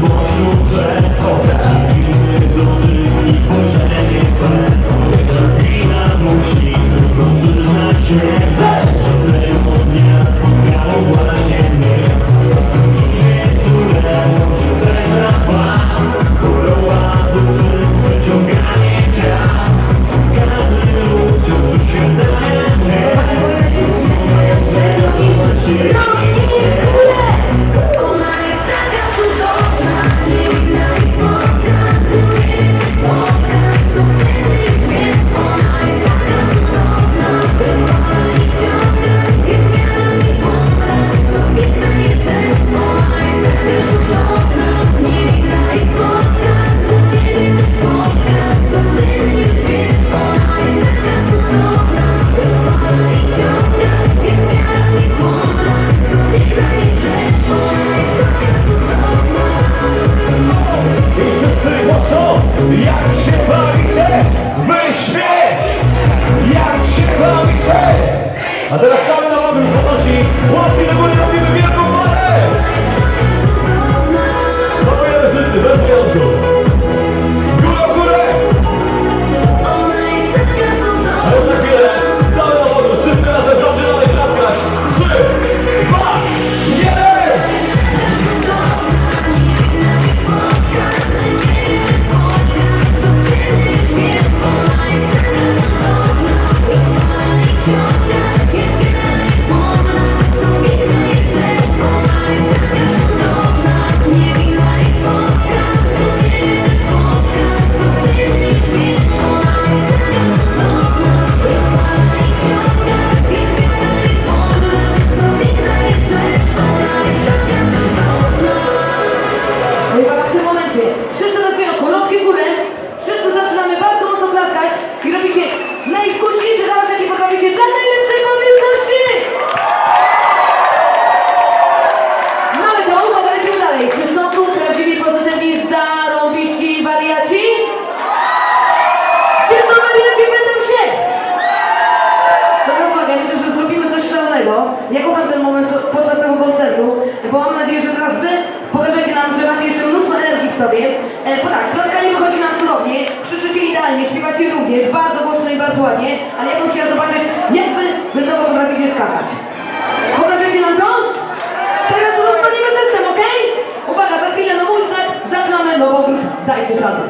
Божу вже A teraz cały nowy podnosi łapki do góry, robimy wielką parę! Próbujemy wszyscy, bez wyjątku. Potraficie dla najlepszej publiczności! Mamy to, uwaga, lecimy dalej. Czy są tu prawdziwi, pozytywni, zarąbiści wariaci? Gdzie są wariaci, będą się! Teraz uwaga, myślę, że zrobimy coś szalonego. Ja kocham ten moment podczas tego koncertu, bo mam nadzieję, że teraz wy pokażecie nam, że macie jeszcze mnóstwo energii w sobie. E, bo tak, klaskanie wychodzi nam cudownie, krzyczycie idealnie, śpiewacie również, bardzo głośno i bardzo ładnie, ale ja bym chciała Rozpalimy system, ok? Uwaga, za chwilę na mój znak zaczynamy nową grupę. Dajcie czadu.